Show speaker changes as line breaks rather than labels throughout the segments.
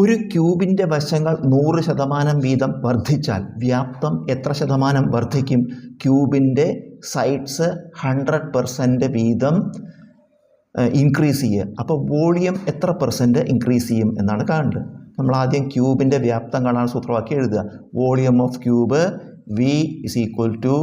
ഒരു ക്യൂബിന്റെ വശങ്ങൾ നൂറ് ശതമാനം വീതം വർദ്ധിച്ചാൽ വ്യാപ്തം എത്ര ശതമാനം വർദ്ധിക്കും? ക്യൂബിന്റെ സൈഡ്സ് ഹൺഡ്രഡ് പെർസെന്റ് വീതം ഇൻക്രീസ് ചെയ്യുക. അപ്പോൾ വോളിയം എത്ര പെർസെന്റ് ഇൻക്രീസ് ചെയ്യും എന്നാണ് കാണേണ്ടത്. നമ്മൾ ആദ്യം ക്യൂബിന്റെ വ്യാപ്തം കാണാൻ സൂത്രവാക്യം എഴുതുക. Volume of cube V is equal to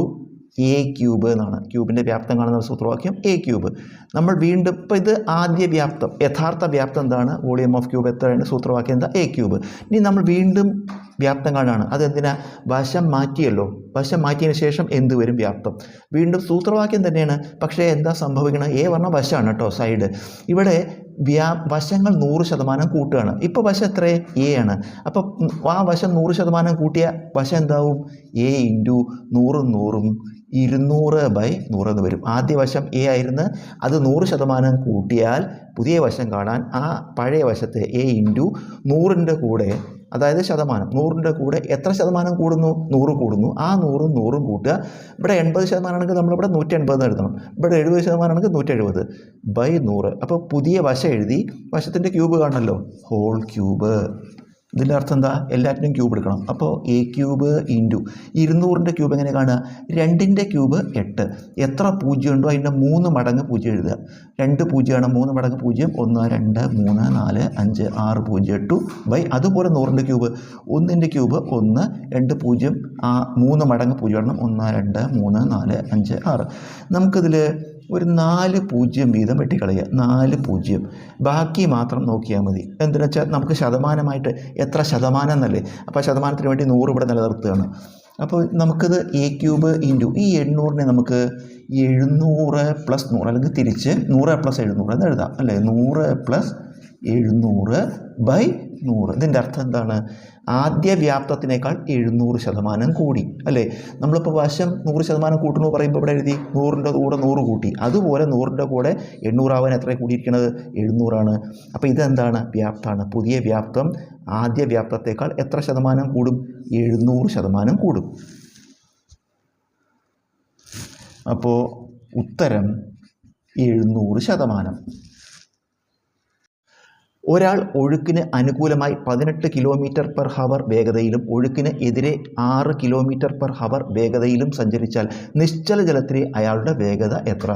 A cube എന്നാണ്. ക്യൂബിന്റെ വ്യാപ്തം കാണുന്ന സൂത്രവാക്യം എ ക്യൂബ് നമ്മൾ വീണ്ടും ഇപ്പോൾ ഇത് ആദ്യ വ്യാപ്തം യഥാർത്ഥ വ്യാപ്തം എന്താണ്? വോളിയം ഓഫ് ക്യൂബ് എത്രയാണ് സൂത്രവാക്യം എന്താ? എ ക്യൂബ് ഇനി നമ്മൾ വീണ്ടും വ്യാപ്തം കാണാണ് അതെന്തിനാ? വശം മാറ്റിയല്ലോ. വശം മാറ്റിയതിന് ശേഷം എന്ത് വരും? വ്യാപ്തം. വീണ്ടും സൂത്രവാക്യം തന്നെയാണ്. പക്ഷേ എന്താ സംഭവിക്കണം എ പറഞ്ഞ വശമാണ് കേട്ടോ സൈഡ് ഇവിടെ വ്യാ വശങ്ങൾ നൂറ് ശതമാനം കൂട്ടുകയാണ്. ഇപ്പോൾ വശം എത്ര? എ ആണ്. അപ്പോൾ ആ വശം നൂറ് ശതമാനം കൂട്ടിയ വശം എന്താവും? എ ഇന്റു നൂറും നൂറും ഇരുന്നൂറ് ബൈ നൂറ് എന്ന് വരും. ആദ്യ വശം എ ആയിരുന്നു. അത് നൂറ് ശതമാനം കൂട്ടിയാൽ പുതിയ വശം കാണാൻ ആ പഴയ വശത്തെ എ ഇന്റു നൂറിന്റെ കൂടെ അതായത് ശതമാനം നൂറിന്റെ കൂടെ എത്ര ശതമാനം കൂടുന്നു? നൂറ് കൂടുന്നു. ആ നൂറും നൂറും കൂട്ടുക. ഇവിടെ എൺപത് ശതമാനമാണെങ്കിൽ നമ്മളിവിടെ നൂറ്റി എൺപത് എഴുതണം. ഇവിടെ എഴുപത് ശതമാനമാണെങ്കിൽ നൂറ്റി എഴുപത് ബൈ നൂറ്. അപ്പോൾ പുതിയ വശം എഴുതി വശത്തിന്റെ ക്യൂബ് കാണണമല്ലോ ഹോൾ ക്യൂബ് ഇതിന്റെ അർത്ഥം എന്താ? എല്ലാറ്റിനും ക്യൂബ് എടുക്കണം. അപ്പോൾ എ ക്യൂബ് ഇന്റു ഇരുന്നൂറിന്റെ ക്യൂബ് എങ്ങനെ കാണുക? രണ്ടിന്റെ ക്യൂബ് എട്ട്. എത്ര പൂജ്യം ഉണ്ടോ? അതിന്റെ മൂന്ന് മടങ്ങ് പൂജ്യം എഴുതുക. രണ്ട് പൂജ്യമാണ് മൂന്ന് മടങ്ങ് പൂജ്യം. ഒന്ന് രണ്ട് മൂന്ന് നാല് അഞ്ച് ആറ് പൂജ്യം എട്ടു ബൈ അതുപോലെ നൂറിന്റെ ക്യൂബ് ഒന്നിന്റെ ക്യൂബ് ഒന്ന് രണ്ട് പൂജ്യം മൂന്ന് മടങ്ങ് പൂജ്യം ഒന്ന് രണ്ട് മൂന്ന് നാല് അഞ്ച് ആറ്. നമുക്കിതിൽ ഒരു നാല് പൂജ്യം വീതം വെട്ടിക്കളയുക. നാല് പൂജ്യം. ബാക്കി മാത്രം നോക്കിയാൽ മതി. എന്തിനാ വെച്ചാൽ നമുക്ക് ശതമാനമായിട്ട് എത്ര ശതമാനം എന്നല്ലേ? അപ്പോൾ ശതമാനത്തിന് വേണ്ടി നൂറ് ഇവിടെ നിലനിർത്തുകയാണ്. അപ്പോൾ നമുക്കിത് എ ക്യൂബ് ഇന്റു ഈ എണ്ണൂറിനെ നമുക്ക് എഴുന്നൂറ് പ്ലസ് നൂറ് അല്ലെങ്കിൽ തിരിച്ച് നൂറ് പ്ലസ് എഴുന്നൂറ് എന്ന് എഴുതാം. അല്ലേ? നൂറ് പ്ലസ് എഴുന്നൂറ് ബൈ നൂറ്. ഇതിന്റെ അർത്ഥം എന്താണ്? ആദ്യ വ്യാപ്തത്തിനേക്കാൾ എഴുന്നൂറ് ശതമാനം കൂടി അല്ലേ? നമ്മളിപ്പോൾ വശം നൂറ് ശതമാനം കൂട്ടുന്നു പറയുമ്പോൾ ഇവിടെ എഴുതി നൂറിന്റെ കൂടെ നൂറ് കൂട്ടി. അതുപോലെ നൂറിന്റെ കൂടെ എണ്ണൂറാവാൻ എത്ര കൂടിയിരിക്കുന്നത് എഴുന്നൂറാണ്. അപ്പോൾ ഇതെന്താണ് വ്യാപ്തമാണ് പുതിയ വ്യാപ്തം ആദ്യ വ്യാപ്തത്തേക്കാൾ എത്ര ശതമാനം കൂടും? എഴുന്നൂറ് ശതമാനം കൂടും. അപ്പോൾ ഉത്തരം എഴുന്നൂറ് ശതമാനം. ഒരാൾ ഒഴുക്കിന് അനുകൂലമായി പതിനെട്ട് കിലോമീറ്റർ പെർ ഹവർ വേഗതയിലും ഒഴുക്കിന് എതിരെ ആറ് കിലോമീറ്റർ പെർ ഹവർ വേഗതയിലും സഞ്ചരിച്ചാൽ നിശ്ചല ജലത്തിലെ അയാളുടെ വേഗത എത്ര?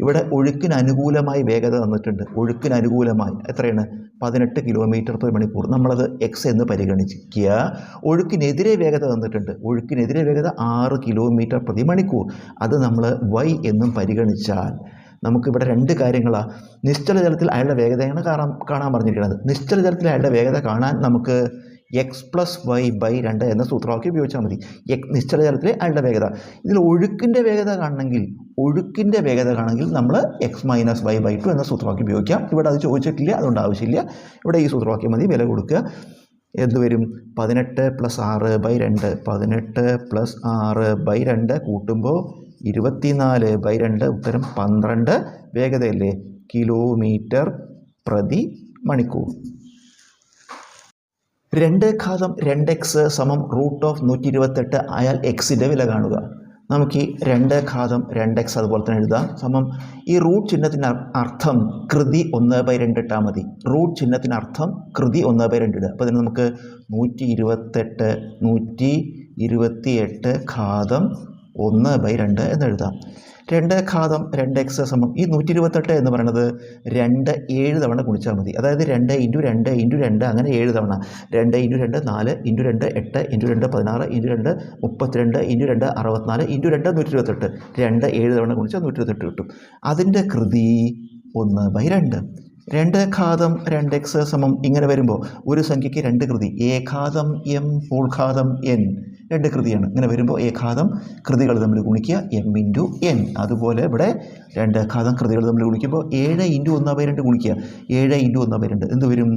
ഇവിടെ ഒഴുക്കിന് അനുകൂലമായി വേഗത തന്നിട്ടുണ്ട്. ഒഴുക്കിന് അനുകൂലമായി എത്രയാണ്? പതിനെട്ട് കിലോമീറ്റർ പെർ മണിക്കൂർ. നമ്മളത് എക്സ് എന്ന് പരിഗണിക്കുക. ഒഴുക്കിനെതിരെ വേഗത തന്നിട്ടുണ്ട്. ഒഴുക്കിനെതിരെ വേഗത ആറ് കിലോമീറ്റർ പ്രതി മണിക്കൂർ. അത് നമ്മൾ വൈ എന്നും പരിഗണിച്ചാൽ നമുക്കിവിടെ രണ്ട് കാര്യങ്ങളാണ് നിശ്ചല ജലത്തിൽ അയാളുടെ വേഗതയാണ് കാണാൻ കാണാൻ പറഞ്ഞിരിക്കുന്നത്. നിശ്ചല ജലത്തിൽ അയാളുടെ വേഗത കാണാൻ നമുക്ക് എക്സ് പ്ലസ് വൈ ബൈ രണ്ട് എന്ന സൂത്രവാക്യം ഉപയോഗിച്ചാൽ മതി. എക് നിശ്ചല ജലത്തിലെ അയാളുടെ വേഗത. ഇതിൽ ഒഴുക്കിന്റെ വേഗത കാണണമെങ്കിൽ ഒഴുക്കിന്റെ വേഗത കാണണമെങ്കിൽ നമ്മൾ X minus Y by two എന്ന സൂത്രവാക്യം ഉപയോഗിക്കാം. ഇവിടെ അത് ചോദിച്ചിട്ടില്ല അതുകൊണ്ട് ആവശ്യമില്ല. ഇവിടെ ഈ സൂത്രവാക്യം മതി വില കൊടുക്കുക. എന്ത് വരും? പതിനെട്ട് പ്ലസ് ആറ് ബൈ രണ്ട്. പതിനെട്ട് പ്ലസ് ആറ് ബൈ രണ്ട് കൂട്ടുമ്പോൾ ഇരുപത്തിനാല് ബൈ രണ്ട് ഉത്തരം പന്ത്രണ്ട്. വേഗതയല്ലേ? കിലോമീറ്റർ പ്രതി മണിക്കൂർ. രണ്ട് ഘാതം രണ്ട് എക്സ് സമം റൂട്ട് ഓഫ് നൂറ്റി ഇരുപത്തെട്ട് ആയാൽ എക്സിന്റെ വില കാണുക. നമുക്ക് ഈ രണ്ട് ഘാതം രണ്ട് എക്സ് അതുപോലെ തന്നെ എഴുതാം. സമം ഈ റൂട്ട് ചിഹ്നത്തിന് അർത്ഥം കൃതി ഒന്ന് ബൈ രണ്ട് ഇട്ടാൽ മതി. റൂട്ട് ചിഹ്നത്തിന് അർത്ഥം കൃതി ഒന്ന് ബൈ രണ്ട് ഇടുക. അപ്പോൾ ഇതിന് നമുക്ക് നൂറ്റി ഇരുപത്തെട്ട് നൂറ്റി ഇരുപത്തിയെട്ട് ഘാതം ഒന്ന് ബൈ രണ്ട് എന്ന് എഴുതാം. രണ്ട് ഘാതം രണ്ട് എക്സ് സമം ഈ നൂറ്റി ഇരുപത്തെട്ട് എന്ന് പറയുന്നത് രണ്ട് ഏഴ് തവണ ഗുണിച്ചാൽ മതി. അതായത് രണ്ട് ഇന്റു രണ്ട് ഇന്റു രണ്ട് അങ്ങനെ ഏഴ് തവണ. രണ്ട് ഇന്റു രണ്ട് നാല് ഇന്റു രണ്ട് എട്ട് ഇന്റു രണ്ട് പതിനാറ് ഇന്റു രണ്ട് മുപ്പത്തിരണ്ട് ഇന്റു രണ്ട് അറുപത്തിനാല് ഇന്റു രണ്ട് നൂറ്റി ഇരുപത്തെട്ട് രണ്ട് ഏഴ് തവണ ഗുണിച്ചാൽ നൂറ്റി ഇരുപത്തെട്ട് കിട്ടും. അതിന്റെ കൃതി ഒന്ന് ബൈ രണ്ട്. രണ്ട് ഘാതം രണ്ട് എക്സ് സമം ഇങ്ങനെ വരുമ്പോൾ ഒരു സംഖ്യയ്ക്ക് രണ്ട് കൃതി. ഏഘാതം എം ഘാതം എൻ രണ്ട് കൃതിയാണ്. ഇങ്ങനെ വരുമ്പോൾ ഏഘാതം കൃതികൾ തമ്മിൽ ഗുണിക്കുക എം ഇന്റു എൻ അതുപോലെ ഇവിടെ രണ്ട് ഘാതം കൃതികൾ തമ്മിൽ ഗുണിക്കുമ്പോൾ ഏഴ് ഇന്റു ഒന്ന് ബൈ രണ്ട് ഗുണിക്കുക. ഏഴ് ഇന്റു ഒന്ന് ബൈ രണ്ട്. എന്ത് വരും?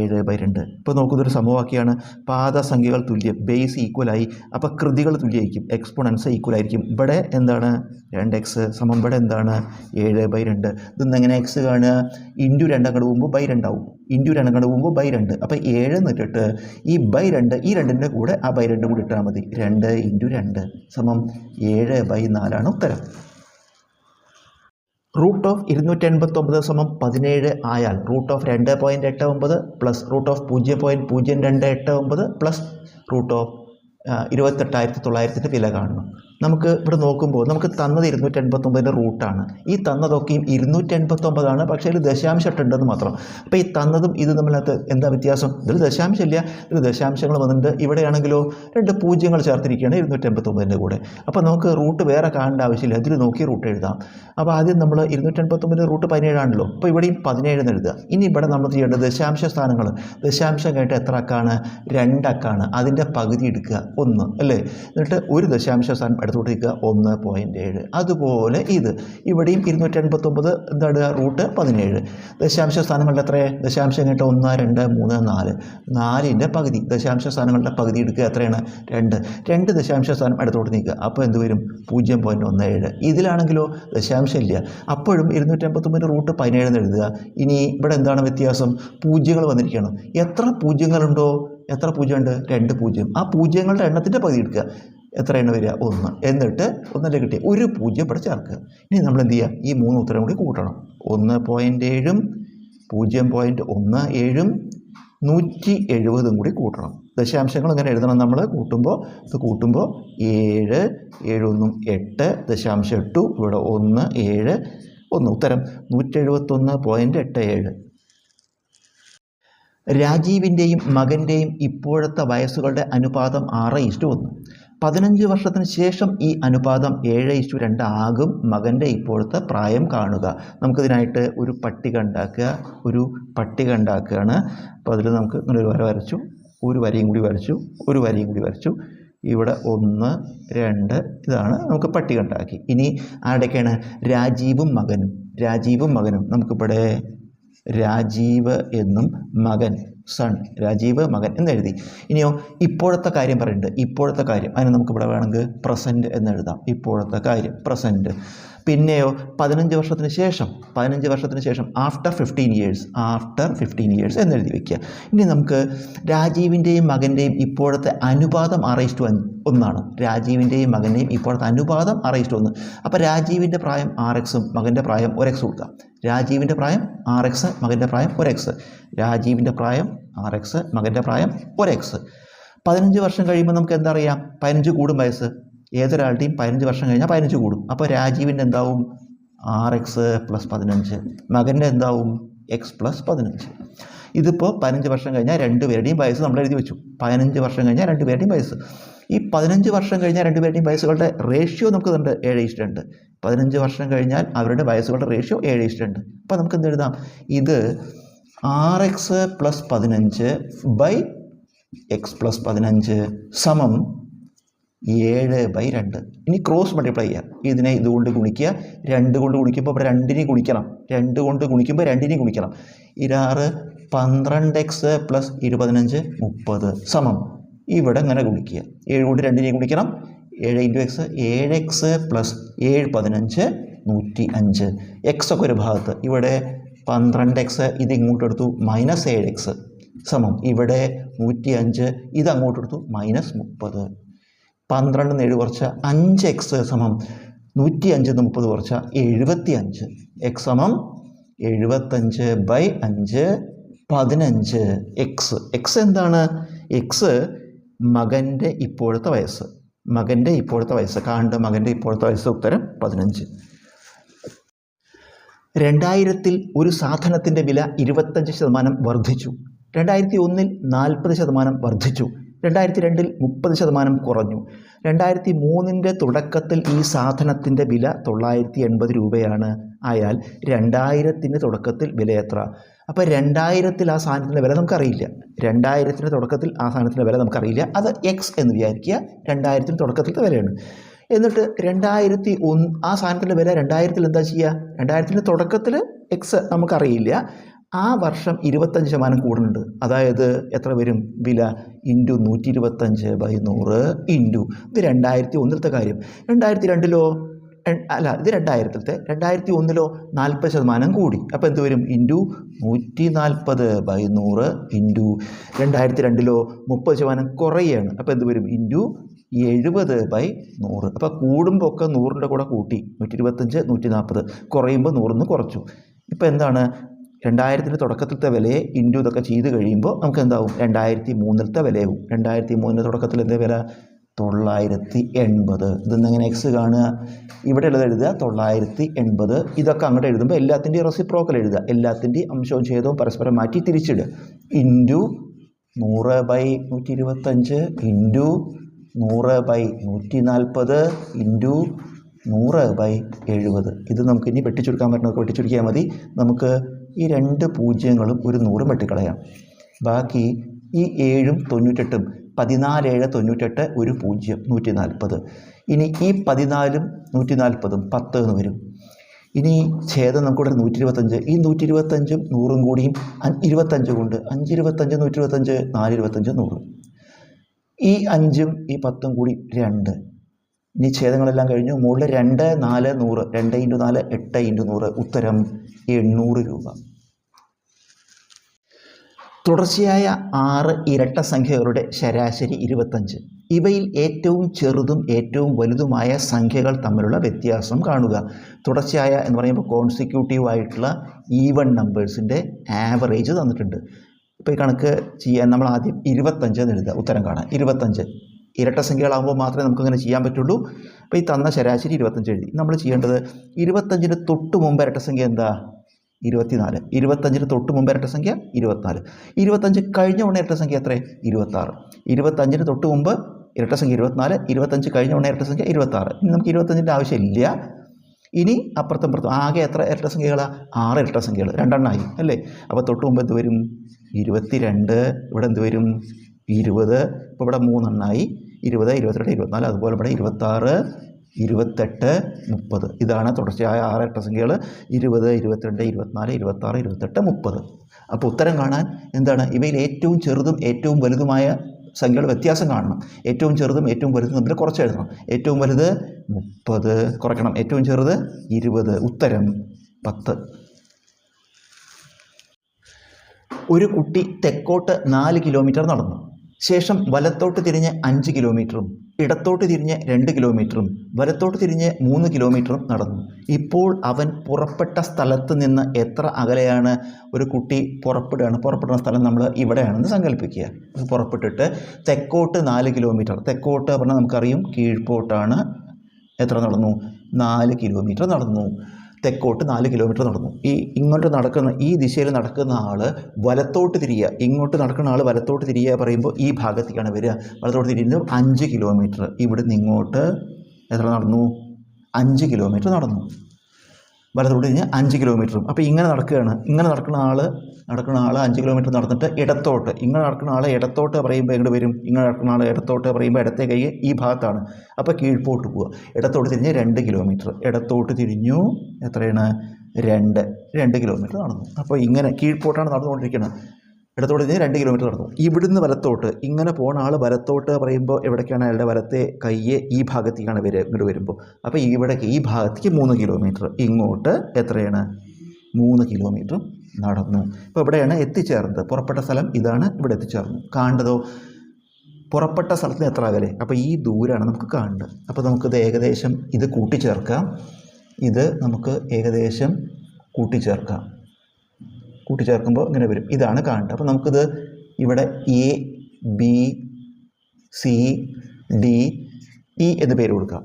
ഏഴ് ബൈ രണ്ട്. ഇപ്പോൾ നോക്കുന്നൊരു സമവാക്യമാണ്. പാദസംഖ്യകൾ തുല്യം ബേസ് ആയി. അപ്പോൾ കൃതികൾ തുല്യമായിരിക്കും എക്സ്പോണൻസ് ഈക്വൽ ആയിരിക്കും. ഇവിടെ എന്താണ്? രണ്ട് എക്സ് സമം ഇവിടെ എന്താണ്? ഏഴ് ബൈ രണ്ട്. ഇതൊന്ന് എങ്ങനെ എക്സ് കാണുക? ഇന്റു രണ്ട് അങ്ങോട്ട് പോകുമ്പോൾ ബൈ രണ്ടാവും ഇന്റു രണ്ട് കൊണ്ട്. പോകുമ്പോൾ ബൈ രണ്ട്. അപ്പോൾ ഏഴ് എന്നിട്ടിട്ട് ഈ ബൈ രണ്ട് ഈ രണ്ടിന്റെ കൂടെ ആ ബൈ രണ്ടും കൂടി ഇട്ടാൽ മതി. രണ്ട് ഇന്റു രണ്ട് സമം ഏഴ് ബൈ നാലാണ് ഉത്തരം. റൂട്ട് ഓഫ് ഇരുന്നൂറ്റി എൺപത്തൊമ്പത് സമം പതിനേഴ് ആയാൽ റൂട്ട് ഓഫ് രണ്ട് പോയിന്റ് എട്ട് ഒമ്പത് പ്ലസ് റൂട്ട് ഓഫ് പൂജ്യം പോയിന്റ് പൂജ്യം രണ്ട് എട്ട് ഒമ്പത് പ്ലസ് റൂട്ട് ഓഫ് ഇരുപത്തെട്ടായിരത്തി തൊള്ളായിരത്തിന്റെ വില കാണണം നമുക്ക് ഇവിടെ നോക്കുമ്പോൾ നമുക്ക് തന്നത് ഇരുന്നൂറ്റി എൺപത്തൊമ്പതിന്റെ റൂട്ടാണ് ഈ തന്നതൊക്കെയും ഇരുന്നൂറ്റി എൺപത്തൊമ്പതാണ് പക്ഷേ ഒരു ദശാംശം ഉണ്ടെന്ന് മാത്രം. അപ്പോൾ ഈ തന്നതും ഇത് തമ്മിലകത്ത് എന്താ വ്യത്യാസം? ഇതിൽ ദശാംശമില്ല. ഇതിൽ ദശാംശങ്ങൾ വന്നിട്ടുണ്ട്. ഇവിടെയാണെങ്കിലോ രണ്ട് പൂജ്യങ്ങൾ ചേർത്തിരിക്കുകയാണ് ഇരുന്നൂറ്റി എൺപത്തൊമ്പതിന്റെ കൂടെ. അപ്പോൾ നമുക്ക് റൂട്ട് വേറെ കാണേണ്ട ആവശ്യമില്ല. ഇതിൽ നോക്കി റൂട്ട് എഴുതാം. അപ്പോൾ ആദ്യം നമ്മൾ ഇരുന്നൂറ്റി എൺപത്തൊമ്പതിന്റെ റൂട്ട് പതിനേഴാണല്ലോ. അപ്പോൾ ഇവിടെയും പതിനേഴ് എന്ന് എഴുതുക. ഇനി ഇവിടെ നമ്മൾ ചെയ്യേണ്ടത് ദശാംശ സ്ഥാനങ്ങൾ. ദശാംശം കേട്ട് എത്ര അക്കാണ്? രണ്ടക്കാണ് അതിന്റെ പകുതി എടുക്കുക. ഒന്ന്. അല്ലേ? എന്നിട്ട് ഒരു ദശാംശ സ്ഥാനം എടുത്തോട്ട് നിൽക്കുക ഒന്ന് പോയിന്റ് ഏഴ്. അതുപോലെ ഇത്. ഇവിടെയും ഇരുന്നൂറ്റി അൻപത്തൊമ്പത് എന്താണ് റൂട്ട് പതിനേഴ്. ദശാംശ സ്ഥാനങ്ങളുടെ എത്ര ദശാംശം കേട്ട ഒന്ന് രണ്ട് മൂന്ന് നാല്. നാലിന്റെ പകുതി. ദശാംശ സ്ഥാനങ്ങളുടെ പകുതി എടുക്കുക. എത്രയാണ്? രണ്ട്. രണ്ട് ദശാംശ സ്ഥാനം എടുത്തോട്ട് നിൽക്കുക അപ്പോൾ എന്ത് വരും? പൂജ്യം പോയിന്റ് ഒന്ന് ഏഴ്. ഇതിലാണെങ്കിലോ? ദശാംശം ഇല്ല. അപ്പോഴും ഇരുന്നൂറ്റി എൺപത്തൊമ്പത് റൂട്ട് പതിനേഴ് എന്ന് എഴുതുക. ഇനി ഇവിടെ എന്താണ് വ്യത്യാസം? പൂജ്യങ്ങൾ വന്നിരിക്കണം എത്ര പൂജ്യങ്ങളുണ്ടോ? എത്ര പൂജ്യമുണ്ട്? രണ്ട് പൂജ്യം. ആ പൂജ്യങ്ങളുടെ എണ്ണത്തിന്റെ പകുതി എടുക്കുക. എത്ര എണ്ണം വരിക? ഒന്ന്. എന്നിട്ട് ഒന്നല്ലേ കിട്ടിയ? ഒരു പൂജ്യം ഇവിടെ ചേർക്കുക. ഇനി നമ്മൾ എന്ത് ചെയ്യുക? ഈ മൂന്ന് ഉത്തരം കൂടി കൂട്ടണം. ഒന്ന് പോയിന്റ് ഏഴും പൂജ്യം പോയിന്റ് ഒന്ന് ഏഴും നൂറ്റി എഴുപതും കൂടി കൂട്ടണം. ദശാംശങ്ങൾ ഇങ്ങനെ എഴുതണം നമ്മൾ. കൂട്ടുമ്പോൾ ഇത് കൂട്ടുമ്പോൾ ഏഴ് ഏഴൊന്നും എട്ട് ദശാംശം എട്ടു ഇവിടെ ഒന്ന് ഏഴ് ഒന്ന്. ഉത്തരം നൂറ്റി എഴുപത്തൊന്ന് പോയിന്റ് എട്ട് ഏഴ്. രാജീവിന്റെയും മകന്റെയും ഇപ്പോഴത്തെ വയസ്സുകളുടെ അനുപാതം ആറ് ഇഷ്ടു ഒന്ന്. പതിനഞ്ച് വർഷത്തിന് ശേഷം ഈ അനുപാതം ഏഴ് ഇഷ്ടു രണ്ട് ആകും മകന്റെ ഇപ്പോഴത്തെ പ്രായം കാണുക. നമുക്കിതിനായിട്ട് ഒരു പട്ടിക ഉണ്ടാക്കുക. ഒരു പട്ടിക ഉണ്ടാക്കുകയാണ്. അപ്പോൾ അതിൽ നമുക്ക് ഇങ്ങനെ ഒരു വര വരച്ചു. ഒരു വരയും കൂടി വരച്ചു. ഒരു വരയും കൂടി വരച്ചു. ഇവിടെ ഒന്ന് രണ്ട് ഇതാണ് നമുക്ക് പട്ടിക ഉണ്ടാക്കി. ഇനി ആരുടെയൊക്കെയാണ്? രാജീവും മകനും. രാജീവും മകനും നമുക്കിവിടെ രാജീവ് എന്നും മകൻ സൺ രാജീവ് മകൻ എന്നെഴുതി. ഇനിയോ ഇപ്പോഴത്തെ കാര്യം പറയുന്നുണ്ട് ഇപ്പോഴത്തെ കാര്യം. അതിന് നമുക്ക് ഇവിടെ വേണമെങ്കിൽ പ്രസന്റ് എന്നെഴുതാം ഇപ്പോഴത്തെ കാര്യം പ്രസന്റ് പിന്നെയോ പതിനഞ്ച് വർഷത്തിന് ശേഷം പതിനഞ്ച് വർഷത്തിന് ശേഷം after fifteen years after fifteen years എന്നെഴുതി വയ്ക്കുക ഇനി നമുക്ക് രാജീവിന്റെയും മകന്റെയും ഇപ്പോഴത്തെ അനുപാതം അറേസ്റ്റ് ഒന്നാണ്. രാജീവിന്റെയും മകന്റെയും ഇപ്പോഴത്തെ അനുപാതം അറേസ്റ്റ് ഒന്ന്. അപ്പോൾ രാജീവിന്റെ പ്രായം ആർ എക്സും മകന്റെ പ്രായം ഒരു എക്സ് കൊടുക്കാം രാജീവിന്റെ പ്രായം ആർ എക്സ് മകന്റെ പ്രായം ഒരു എക്സ് രാജീവിന്റെ പ്രായം ആർ എക്സ് മകന്റെ പ്രായം ഒരു എക്സ് പതിനഞ്ച് വർഷം കഴിയുമ്പോൾ നമുക്ക് എന്താ അറിയാം? പതിനഞ്ച് കൂടും വയസ്സ്. ഏതൊരാളുടെയും പതിനഞ്ച് വർഷം കഴിഞ്ഞാൽ പതിനഞ്ച് കൂടും. അപ്പോൾ രാജീവിന്റെ എന്താവും? ആർ എക്സ് പ്ലസ് പതിനഞ്ച്. മകന്റെ എന്താവും? എക്സ് പ്ലസ് പതിനഞ്ച്. ഇതിപ്പോൾ പതിനഞ്ച് വർഷം കഴിഞ്ഞാൽ രണ്ട് പേരുടെയും വയസ്സ് നമ്മൾ എഴുതി വെച്ചു. പതിനഞ്ച് വർഷം കഴിഞ്ഞാൽ രണ്ട് പേരുടെയും വയസ്സ്. ഈ പതിനഞ്ച് വർഷം കഴിഞ്ഞാൽ രണ്ട് പേരുടെയും വയസ്സുകളുടെ റേഷ്യോ നമുക്ക് ഉണ്ട് ഏഴ് ഇഷ്ടം ഉണ്ട് പതിനഞ്ച് വർഷം കഴിഞ്ഞാൽ അവരുടെ വയസ്സുകളുടെ റേഷ്യോ ഏഴ് ഇഷ്ടം ഉണ്ട് അപ്പോൾ നമുക്ക് എന്ത് എഴുതാം? ഇത് ആർ എക്സ് പ്ലസ് പതിനഞ്ച് ബൈ എക്സ് പ്ലസ് പതിനഞ്ച് സമം ഏഴ് ബൈ രണ്ട്. ഇനി ക്രോസ് മൾട്ടിപ്ലൈ ചെയ്യാം. ഇതിനെ ഇതുകൊണ്ട് ഗുണിക്കുക രണ്ട് കൊണ്ട് ഗുണിക്കുമ്പോൾ ഇവിടെ രണ്ടിനെ ഗുണിക്കണം. രണ്ട് കൊണ്ട് ഗുണിക്കുമ്പോൾ രണ്ടിനെ ഗുണിക്കണം. ഇരാറ് പന്ത്രണ്ട് എക്സ് പ്ലസ് ഇരുപതിനഞ്ച് മുപ്പത് സമം. ഇവിടെ ഇങ്ങനെ ഗുണിക്കുക. ഏഴ് കൊണ്ട് രണ്ടിനെ ഗുണിക്കണം. ഏഴ് ഇന്റു എക്സ് ഏഴ് എക്സ് പ്ലസ് ഏഴ് പതിനഞ്ച് നൂറ്റി അഞ്ച്. എക്സ് ഒക്കെ ഒരു ഭാഗത്ത്. ഇവിടെ പന്ത്രണ്ട് എക്സ് ഇത് ഇങ്ങോട്ട് എടുത്തു മൈനസ് ഏഴ് എക്സ് സമം. ഇവിടെ നൂറ്റി അഞ്ച് ഇത് അങ്ങോട്ട് എടുത്തു മൈനസ് മുപ്പത്. പന്ത്രണ്ടിന് ഏഴ് കുറച്ച അഞ്ച് എക്സ് സമം നൂറ്റി അഞ്ച് മുപ്പത് കുറച്ച എഴുപത്തി അഞ്ച് എക്സ് സമം എഴുപത്തഞ്ച് ബൈ അഞ്ച് പതിനഞ്ച് എക്സ് എക്സ് എന്താണ്? എക്സ് മകന്റെ ഇപ്പോഴത്തെ വയസ്സ്. മകന്റെ ഇപ്പോഴത്തെ വയസ്സ്. കാണ്ട് മകന്റെ ഇപ്പോഴത്തെ വയസ്സ് ഉത്തരം പതിനഞ്ച്. രണ്ടായിരത്തിൽ ഒരു സാധനത്തിന്റെ വില ഇരുപത്തഞ്ച് ശതമാനം വർദ്ധിച്ചു. രണ്ടായിരത്തി ഒന്നിൽ നാൽപ്പത് ശതമാനം വർദ്ധിച്ചു. രണ്ടായിരത്തി രണ്ടിൽ മുപ്പത് ശതമാനം കുറഞ്ഞു. രണ്ടായിരത്തി മൂന്നിന്റെ തുടക്കത്തിൽ ഈ സാധനത്തിന്റെ വില തൊള്ളായിരത്തി എൺപത് രൂപയാണ്. ആയാൽ രണ്ടായിരത്തിന്റെ തുടക്കത്തിൽ വില എത്ര? അപ്പോൾ രണ്ടായിരത്തിൽ ആ സാധനത്തിന്റെ വില നമുക്കറിയില്ല. രണ്ടായിരത്തിന്റെ തുടക്കത്തിൽ ആ സാധനത്തിന്റെ വില നമുക്കറിയില്ല. അത് എക്സ് എന്ന് വിചാരിക്കുക. രണ്ടായിരത്തിന് തുടക്കത്തിലത്തെ വിലയാണ്. എന്നിട്ട് രണ്ടായിരത്തി ഒന്ന് ആ സാധനത്തിന്റെ വില രണ്ടായിരത്തിൽ എന്താ ചെയ്യുക? രണ്ടായിരത്തിന്റെ തുടക്കത്തിൽ എക്സ് നമുക്കറിയില്ല. ആ വർഷം ഇരുപത്തഞ്ച് ശതമാനം കൂടുന്നുണ്ട്. അതായത് എത്ര വരും? വില ഇന്റു നൂറ്റി ഇരുപത്തഞ്ച് ബൈ നൂറ് ഇന്റു ഇത് രണ്ടായിരത്തി ഒന്നിലത്തെ കാര്യം. രണ്ടായിരത്തി രണ്ടിലോ അല്ല ഇത് രണ്ടായിരത്തിലത്തെ. രണ്ടായിരത്തി ഒന്നിലോ നാൽപ്പത് ശതമാനം കൂടി. അപ്പോൾ എന്ത് വരും? ഇന്റു നൂറ്റി നാൽപ്പത് ബൈ നൂറ് ഇന്റു രണ്ടായിരത്തി രണ്ടിലോ മുപ്പത് ശതമാനം കുറയാണ്. അപ്പോൾ എന്ത് വരും? ഇന്റു എഴുപത് ബൈ നൂറ്. അപ്പോൾ കൂടുമ്പോൾ ഒക്കെ നൂറിന്റെ കൂടെ കൂട്ടി. നൂറ്റി ഇരുപത്തഞ്ച് നൂറ്റി നാൽപ്പത് കുറയുമ്പോൾ നൂറിൽ നിന്ന് കുറച്ചു. ഇപ്പോൾ എന്താണ്? രണ്ടായിരത്തിന്റെ തുടക്കത്തിലത്തെ വിലയെ ഇന്റു ഇതൊക്കെ ചെയ്ത് കഴിയുമ്പോൾ നമുക്ക് എന്താവും? രണ്ടായിരത്തി മൂന്നിലത്തെ വിലയാവും. രണ്ടായിരത്തി മൂന്നിന്റെ തുടക്കത്തിൽ എന്താ വില? തൊള്ളായിരത്തി എൺപത് ഇതെന്ന് എങ്ങനെ എക്സ് കാണുക? ഇവിടെ ഉള്ളത് എഴുതുക തൊള്ളായിരത്തി എൺപത് ഇതൊക്കെ അങ്ങോട്ട് എഴുതുമ്പോൾ എല്ലാത്തിന്റെയും റെസിപ്രോക്കൽ എഴുതുക. എല്ലാത്തിന്റെയും അംശവും ഛേദവും പരസ്പരം മാറ്റി തിരിച്ചിടുക. ഇന്റു നൂറ് ബൈ നൂറ്റി ഇരുപത്തഞ്ച് ഇന്റു നൂറ് ബൈ നൂറ്റി നാൽപ്പത് ഇന്റു നൂറ് ബൈ എഴുപത്. ഇത് നമുക്ക് ഇനി വെട്ടിച്ചുരുക്കാൻ പറ്റുന്നതൊക്കെ വെട്ടിച്ചുരുക്കിയാൽ മതി. നമുക്ക് ഈ രണ്ട് പൂജ്യങ്ങളും ഒരു നൂറും വെട്ടിക്കളയാം. ബാക്കി ഈ ഏഴും തൊണ്ണൂറ്റെട്ടും പതിനാല് ഏഴ് തൊണ്ണൂറ്റെട്ട് ഒരു പൂജ്യം നൂറ്റി നാൽപ്പത് ഇനി ഈ പതിനാലും നൂറ്റി നാൽപ്പതും പത്ത് എന്ന് വരും. ഇനി ഛേദം നമുക്കിവിടെ നൂറ്റി ഇരുപത്തഞ്ച് ഈ നൂറ്റി ഇരുപത്തഞ്ചും നൂറും കൂടിയും ഇരുപത്തഞ്ച് കൊണ്ട് അഞ്ച് ഇരുപത്തഞ്ച് നൂറ്റി ഇരുപത്തഞ്ച് നാല് ഇരുപത്തഞ്ച് നൂറ്. ഈ അഞ്ചും ഈ പത്തും കൂടി രണ്ട്. ഇനി ഛേദങ്ങളെല്ലാം കഴിഞ്ഞു. മുകളിൽ രണ്ട് നാല് നൂറ്. രണ്ട് ഇന്റു നാല് എട്ട് ഇന്റു നൂറ്. ഉത്തരം എണ്ണൂറ് രൂപ. തുടർച്ചയായ ആറ് ഇരട്ട സംഖ്യകളുടെ ശരാശരി ഇരുപത്തഞ്ച്. ഇവയിൽ ഏറ്റവും ചെറുതും ഏറ്റവും വലുതുമായ സംഖ്യകൾ തമ്മിലുള്ള വ്യത്യാസം കാണുക. തുടർച്ചയായ എന്ന് പറയുമ്പോൾ കോൺസിക്യൂട്ടീവ് ആയിട്ടുള്ള ഈവൺ നമ്പേഴ്സിന്റെ ആവറേജ് തന്നിട്ടുണ്ട്. ഇപ്പോൾ ഈ കണക്ക് ചെയ്യാൻ നമ്മൾ ആദ്യം ഇരുപത്തഞ്ച് എന്ന് എഴുതുക. ഉത്തരം കാണാം. ഇരുപത്തഞ്ച്. ഇരട്ട സംഖ്യകളാകുമ്പോൾ മാത്രമേ നമുക്കങ്ങനെ ചെയ്യാൻ പറ്റുള്ളൂ. അപ്പോൾ ഈ തന്ന ശരാശരി ഇരുപത്തഞ്ച് എഴുതി. നമ്മൾ ചെയ്യേണ്ടത് ഇരുപത്തഞ്ചിന് തൊട്ട് മുമ്പ് ഇരട്ട സംഖ്യ എന്താ? ഇരുപത്തിനാല്. ഇരുപത്തഞ്ചിന് തൊട്ട് മുമ്പ് ഇരട്ട സംഖ്യ ഇരുപത്തിനാല്. ഇരുപത്തഞ്ച് കഴിഞ്ഞ ഉടനെ ഇരട്ട സംഖ്യ എത്ര ഇരുപത്താറ് ഇരുപത്തഞ്ചിന് തൊട്ട് മുമ്പ് ഇരട്ട സംഖ്യ ഇരുപത്തിനാല്. ഇരുപത്തഞ്ച് കഴിഞ്ഞ ഉടനെ ഇരട്ട സംഖ്യ ഇരുപത്താറ് ഇനി നമുക്ക് ഇരുപത്തഞ്ചിന്റെ ആവശ്യമില്ല. ഇനി അപ്പുറത്തും പുറത്തും ആകെ എത്ര ഇരട്ട സംഖ്യകളാണ് ആറ് ഇരട്ട സംഖ്യകൾ രണ്ടെണ്ണമായി അല്ലേ? അപ്പോൾ തൊട്ട് മുമ്പ് എന്ത് വരും? ഇരുപത്തി രണ്ട് ഇവിടെ എന്ത് വരും? ഇരുപത് ഇപ്പോൾ ഇവിടെ മൂന്നെണ്ണമായി ഇരുപത് ഇരുപത്തിരണ്ട് ഇരുപത്തിനാല് അതുപോലെ ഇവിടെ ഇരുപത്താറ് ഇരുപത്തെട്ട് മുപ്പത്. ഇതാണ് തുടർച്ചയായ ആറ് എട്ട സംഖ്യകൾ ഇരുപത് ഇരുപത്തിരണ്ട് ഇരുപത്തിനാല് ഇരുപത്താറ് ഇരുപത്തെട്ട് മുപ്പത്. അപ്പോൾ ഉത്തരം കാണാൻ എന്താണ്? ഇവയിൽ ഏറ്റവും ചെറുതും ഏറ്റവും വലുതുമായ സംഖ്യകൾ വ്യത്യാസം കാണണം. ഏറ്റവും ചെറുതും ഏറ്റവും വലുതും തമ്മിൽ കുറച്ച് എഴുതണം. ഏറ്റവും വലുത് മുപ്പത്. കുറയ്ക്കണം. ഏറ്റവും ചെറുത് ഇരുപത്. ഉത്തരം പത്ത്. ഒരു കുട്ടി തെക്കോട്ട് നാല് കിലോമീറ്റർ നടന്നു. ശേഷം വലത്തോട്ട് തിരിഞ്ഞ് അഞ്ച് കിലോമീറ്ററും ഇടത്തോട്ട് തിരിഞ്ഞ് രണ്ട് കിലോമീറ്ററും വലത്തോട്ട് തിരിഞ്ഞ് മൂന്ന് കിലോമീറ്ററും നടന്നു. ഇപ്പോൾ അവൻ പുറപ്പെട്ട സ്ഥലത്ത് നിന്ന് എത്ര അകലെയാണ് ഒരു കുട്ടി പുറപ്പെടുകയാണ്? പുറപ്പെടുന്ന സ്ഥലം നമ്മൾ ഇവിടെയാണെന്ന് സങ്കല്പിക്കുക പുറപ്പെട്ടിട്ട് തെക്കോട്ട് നാല് കിലോമീറ്റർ തെക്കോട്ട് പറഞ്ഞാൽ നമുക്കറിയും കീഴ്പോട്ടാണ്. എത്ര നടന്നു? നാല് കിലോമീറ്റർ നടന്നു. തെക്കോട്ട് നാല് കിലോമീറ്റർ നടന്നു. ഈ ഇങ്ങോട്ട് നടക്കുന്ന ഈ ദിശയിൽ നടക്കുന്ന ആൾ വലത്തോട്ട് തിരിയുക ഇങ്ങോട്ട് നടക്കുന്ന ആൾ വലത്തോട്ട് തിരിയുക പറയുമ്പോൾ ഈ ഭാഗത്തേക്കാണ് വരിക. വലത്തോട്ട് തിരിയുന്നത് അഞ്ച് കിലോമീറ്റർ ഇവിടെ നിന്ന് ഇങ്ങോട്ട് എത്ര നടന്നു? അഞ്ച് കിലോമീറ്റർ നടന്നു. വലത്തോട്ട് തിരിഞ്ഞ് അഞ്ച് കിലോമീറ്ററും അപ്പോൾ ഇങ്ങനെ നടക്കുകയാണ്. ഇങ്ങനെ നടക്കുന്ന ആൾ നടക്കുന്ന ആൾ അഞ്ച് കിലോമീറ്റർ നടന്നിട്ട് ഇടത്തോട്ട്. ഇങ്ങനെ നടക്കുന്ന ആൾ ഇടത്തോട്ട് പറയുമ്പോൾ എങ്ങോട്ട് വരും? ഇങ്ങനെ നടക്കുന്ന ആൾ ഇടത്തോട്ട് പറയുമ്പോൾ ഇടത്തെ കൈ ഈ ഭാഗത്താണ്. അപ്പോൾ കീഴ്പോട്ട് പോവുക ഇടത്തോട്ട് തിരിഞ്ഞ് രണ്ട് കിലോമീറ്റർ ഇടത്തോട്ട് തിരിഞ്ഞു എത്രയാണ്? രണ്ട്. രണ്ട് കിലോമീറ്റർ നടന്നു. അപ്പോൾ ഇങ്ങനെ കീഴ്പോട്ടാണ് നടന്നുകൊണ്ടിരിക്കുന്നത് ഇടത്തോട്ട് തിരിഞ്ഞ് രണ്ട് കിലോമീറ്റർ നടന്നു. ഇവിടുന്ന് വലത്തോട്ട്. ഇങ്ങനെ പോണ ആൾ വലത്തോട്ട് പറയുമ്പോൾ എവിടേക്കാണ് അയാളുടെ വലത്തെ കയ്യെ ഈ ഭാഗത്തേക്കാണ് വരിക ഇങ്ങോട്ട് വരുമ്പോൾ അപ്പോൾ ഇവിടേക്ക് ഈ ഭാഗത്തേക്ക് മൂന്ന് കിലോമീറ്റർ ഇങ്ങോട്ട് എത്രയാണ്? മൂന്ന് കിലോമീറ്റർ നടന്നു. ഇപ്പോൾ ഇവിടെയാണ് എത്തിച്ചേർന്നത്? പുറപ്പെട്ട സ്ഥലം ഇതാണ് ഇവിടെ എത്തിച്ചേർന്നു കാണേണ്ടതോ? പുറപ്പെട്ട സ്ഥലത്തിന് എത്ര അകലെ? അപ്പോൾ ഈ ദൂരമാണ് നമുക്ക് കാണേണ്ടത്. അപ്പോൾ നമുക്കിത് ഏകദേശം ഇത് കൂട്ടിച്ചേർക്കാം. ഇത് നമുക്ക് ഏകദേശം കൂട്ടിച്ചേർക്കാം. കൂട്ടിച്ചേർക്കുമ്പോൾ ഇങ്ങനെ വരും. ഇതാണ് കാണേണ്ടത്. അപ്പോൾ നമുക്കിത് ഇവിടെ A B C D E എന്ന് പേര് കൊടുക്കാം.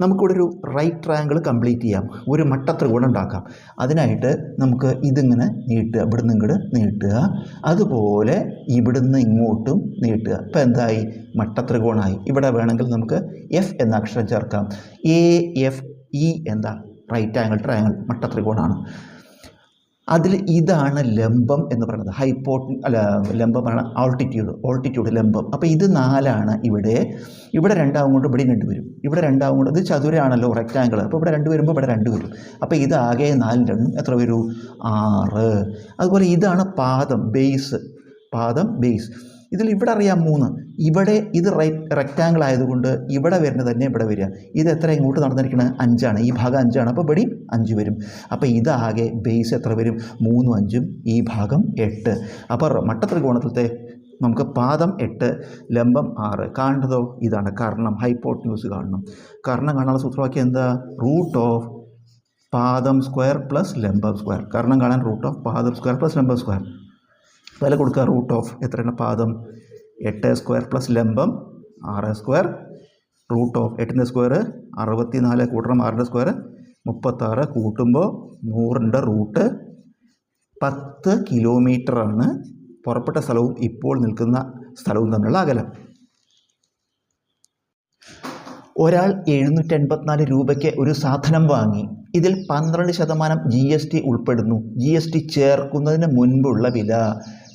നമുക്കിവിടെ ഒരു റൈറ്റ് ട്രയാങ്കിൾ കംപ്ലീറ്റ് ചെയ്യാം. ഒരു മട്ടത്രികോണം ഉണ്ടാക്കാം. അതിനായിട്ട് നമുക്ക് ഇതിങ്ങനെ നീട്ടുക ഇവിടുന്ന് ഇങ്ങോട്ട് നീട്ടുക. അതുപോലെ ഇവിടുന്ന് ഇങ്ങോട്ടും നീട്ടുക. ഇപ്പോൾ എന്തായി? മട്ടത്രികോണമായി ഇവിടെ വേണമെങ്കിൽ നമുക്ക് എഫ് എന്ന അക്ഷരം ചേർക്കാം. എ എഫ് ഇ എന്താ? റൈറ്റ് ആംഗിൾ ട്രയാങ്കിൾ മട്ടത്രികോണാണ്. അതിൽ ഇതാണ് ലംബം എന്ന് പറയുന്നത്. ഹൈപ്പോട്ട് അല്ല ലംബമാണ് ഓൾട്ടിറ്റ്യൂഡ് ഓൾട്ടിറ്റ്യൂഡ് ലംബം. അപ്പോൾ ഇത് നാലാണ് ഇവിടെ. ഇവിടെ രണ്ടാവും കൊണ്ട് ഇവിടെ രണ്ട് വരും. ഇവിടെ രണ്ടാവും കൊണ്ട് ഇത് ചതുരാണല്ലോ റെക്റ്റാങ്കിൾ അപ്പോൾ ഇവിടെ രണ്ട് വരുമ്പോൾ ഇവിടെ രണ്ട് വരും. അപ്പോൾ ആകെ നാല് രണ്ടും എത്ര വരൂ? ആറ്. അതുപോലെ ഇതാണ് പാദം ബേസ് പാദം ബേസ് ഇതിൽ ഇവിടെ അറിയാം മൂന്ന്. ഇവിടെ ഇത് റെക്റ്റാങ്കിൾ ആയതുകൊണ്ട് ഇവിടെ വരുന്നത് തന്നെ ഇവിടെ വരിക. ഇത് എത്ര ഇങ്ങോട്ട് നടന്നിരിക്കുന്നത് അഞ്ചാണ്. ഈ ഭാഗം അഞ്ചാണ്. അപ്പോൾ ഇവിടെയും അഞ്ച് വരും. അപ്പോൾ ഇതാകെ ബേസ് എത്ര വരും? മൂന്നും അഞ്ചും. ഈ ഭാഗം എട്ട്. അപ്പോൾ മട്ടത്രികോണത്തിലത്തെ നമുക്ക് പാദം എട്ട് ലംബം ആറ്. കാണേണ്ടതോ ഇതാണ്. കർണം. ഹൈപ്പോട്ട്ന്യൂസ് കാണണം. കർണം കാണാനുള്ള സൂത്രവാക്യം എന്താ? റൂട്ട് ഓഫ് പാദം സ്ക്വയർ പ്ലസ് ലംബം സ്ക്വയർ കർണം കാണാൻ റൂട്ട് ഓഫ് പാദം സ്ക്വയർ പ്ലസ് ലംബം സ്ക്വയർ വില കൊടുക്കുക റൂട്ട് ഓഫ് എത്രയാണ് പാദം എട്ട് സ്ക്വയർ പ്ലസ് ലംബം ആറ് സ്ക്വയർ റൂട്ട് ഓഫ് എട്ടിന്റെ സ്ക്വയർ അറുപത്തി നാല് കൂട്ടണം ആറിന്റെ സ്ക്വയർ മുപ്പത്താറ് കൂട്ടുമ്പോൾ നൂറിന്റെ റൂട്ട് പത്ത് കിലോമീറ്ററാണ് പുറപ്പെട്ട സ്ഥലവും ഇപ്പോൾ നിൽക്കുന്ന സ്ഥലവും തമ്മിലുള്ള അകലം. ഒരാൾ എഴുന്നൂറ്റി എൺപത്തിനാല് രൂപയ്ക്ക് ഒരു സാധനം വാങ്ങി. ഇതിൽ പന്ത്രണ്ട് ശതമാനം ജി എസ് ടി ഉൾപ്പെടുന്നു. ജി എസ് ടി ചേർക്കുന്നതിന് മുൻപുള്ള വില.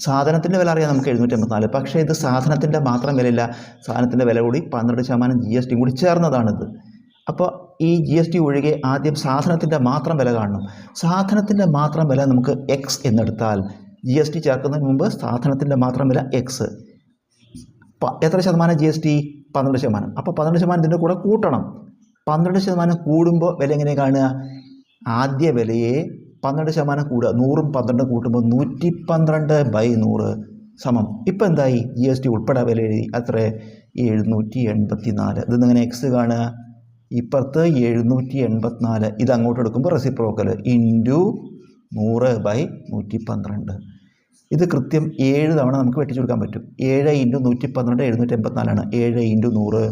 സാധനത്തിന്റെ വില അറിയാം നമുക്ക് എഴുന്നൂറ്റി എൺപത്തിനാല് പക്ഷേ ഇത് സാധനത്തിന്റെ മാത്രം വിലയില്ല. സാധനത്തിന്റെ വില കൂടി പന്ത്രണ്ട് ശതമാനം ജി എസ് ടി കൂടി ചേർന്നതാണിത്. അപ്പോൾ ഈ ജി എസ് ടി ഒഴികെ ആദ്യം സാധനത്തിന്റെ മാത്രം വില കാണണം. സാധനത്തിന്റെ മാത്രം വില നമുക്ക് എക്സ് എന്നെടുത്താൽ ജി എസ് ടി ചേർക്കുന്നതിന് മുമ്പ് സാധനത്തിന്റെ മാത്രം വില എക്സ് എത്ര ശതമാനം ജി എസ് ടി പന്ത്രണ്ട് ശതമാനം. അപ്പോൾ പന്ത്രണ്ട് ശതമാനം ഇതിന്റെ കൂടെ കൂട്ടണം. പന്ത്രണ്ട് ശതമാനം കൂടുമ്പോൾ വില എങ്ങനെ കാണുക? ആദ്യ വിലയെ പന്ത്രണ്ട് ശതമാനം കൂടുക. നൂറും പന്ത്രണ്ടും കൂട്ടുമ്പോൾ നൂറ്റി പന്ത്രണ്ട് ബൈ നൂറ് സമം. ഇപ്പം എന്തായി? ജി എസ് ടി ഉൾപ്പെടെ വില എഴുതി. അത്ര? എഴുന്നൂറ്റി എൺപത്തി നാല് ഇത് ഇങ്ങനെ എക്സ് കാണുക? ഇപ്പുറത്ത് എഴുന്നൂറ്റി എൺപത്തിനാല് ഇത് അങ്ങോട്ട് എടുക്കുമ്പോൾ റെസിപ്രോക്കൽ ഇന്റു നൂറ് ബൈ നൂറ്റി പന്ത്രണ്ട് ഇത് കൃത്യം ഏഴ് തവണ നമുക്ക് വെട്ടിച്ചു കൊടുക്കാൻ പറ്റും. ഏഴ് ഇന്റു നൂറ്റി പന്ത്രണ്ട് എഴുന്നൂറ്റി എൺപത്തിനാലാണ് ഏഴ് ഇന്റു നൂറ്.